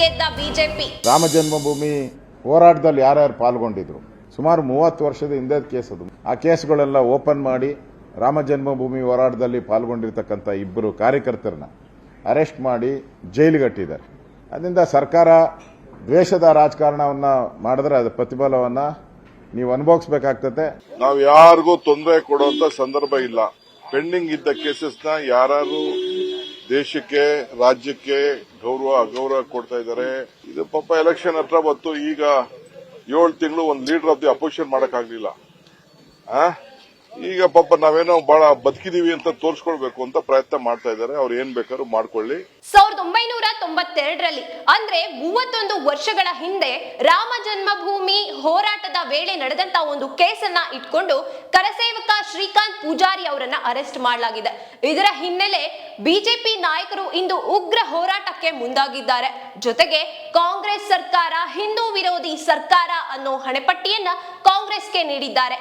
ಗೆದ್ದ ಬಿಜೆಪಿ. ರಾಮ ಜನ್ಮಭೂಮಿ ಹೋರಾಟದಲ್ಲಿ ಯಾರ್ಯಾರು ಪಾಲ್ಗೊಂಡಿದ್ರು? ಸುಮಾರು ಮೂವತ್ತು ವರ್ಷದ ಹಿಂದೆ ಕೇಸ್ ಅದು. ಆ ಕೇಸ್ಗಳೆಲ್ಲ ಓಪನ್ ಮಾಡಿ ರಾಮ ಜನ್ಮಭೂಮಿ ಹೋರಾಟದಲ್ಲಿ ಪಾಲ್ಗೊಂಡಿರ್ತಕ್ಕಂಥ ಇಬ್ಬರು ಕಾರ್ಯಕರ್ತರನ್ನ ಅರೆಸ್ಟ್ ಮಾಡಿ ಜೈಲಿಗಟ್ಟಿದ್ದಾರೆ ಅದರಿಂದ ಸರ್ಕಾರ ದ್ವೇಷದ ರಾಜಕಾರಣವನ್ನ ಮಾಡಿದ್ರೆ ಅದು ಪ್ರತಿಫಲವನ್ನು ನೀವು ಅನುಭವಿಸ್ಬೇಕಾಗ್ತದೆ ನಾವು ಯಾರಿಗೂ ತೊಂದರೆ ಕೊಡುವಂತ ಸಂದರ್ಭ ಇಲ್ಲ. ಪೆಂಡಿಂಗ್ ಇದ್ದ ಕೇಸಸ್ನ ಯಾರು ದೇಶಕ್ಕೆ, ರಾಜ್ಯಕ್ಕೆ ಗೌರವ ಅಗೌರವ ಕೊಡ್ತಾ ಇದ್ದಾರೆ. ಇದು ಪಾಪ ಎಲೆಕ್ಷನ್ ಹತ್ರ ಬಂತು. ಈಗ ಏಳು ತಿಂಗಳು ಒಂದು ಲೀಡರ್ ಆಫ್ ದಿ ಅಪೋಸಿಷನ್ ಮಾಡಕ್ಕಾಗ್ಲಿಲ್ಲ? ಈಗ ಪಾಪ ನಾವೇನೋ ಬಹಳ ಬದುಕಿದೀವಿ ಅಂತ ತೋರಿಸ್ಕೊಳ್ಬೇಕು ಅಂತ ಪ್ರಯತ್ನ ಮಾಡ್ತಾ ಇದ್ದಾರೆ. ಅವ್ರು ಏನ್ ಬೇಕಾದ್ರೂ ಮಾಡ್ಕೊಳ್ಳಿ. ಸಾವಿರದ ಒಂಬೈನೂರ ತೊಂಬತ್ತೆರಡರಲ್ಲಿ, ಅಂದ್ರೆ ಮೂವತ್ತೊಂದು ವರ್ಷಗಳ ಹಿಂದೆ ರಾಮ ಜನ್ಮಭೂಮಿ ಹೋರಾಟದ ವೇಳೆ ನಡೆದಂತ ಒಂದು ಕೇಸನ್ನ ಇಟ್ಕೊಂಡು ಕರಸೇವಕ ಶ್ರೀಕಾಂತ್ ಪೂಜಾರಿ ಅವರನ್ನ ಅರೆಸ್ಟ್ ಮಾಡಲಾಗಿದೆ. ಇದರ ಹಿನ್ನೆಲೆ ಬಿಜೆಪಿ ನಾಯಕರು ಇಂದು ಉಗ್ರ ಹೋರಾಟಕ್ಕೆ ಮುಂದಾಗಿದ್ದಾರೆ. ಜೊತೆಗೆ ಕಾಂಗ್ರೆಸ್ ಸರ್ಕಾರ, ಹಿಂದೂ ವಿರೋಧಿ ಸರ್ಕಾರ ಅನ್ನೋ ಹಣೆಪಟ್ಟಿಯನ್ನ ಕಾಂಗ್ರೆಸ್ಗೆ ನೀಡಿದ್ದಾರೆ.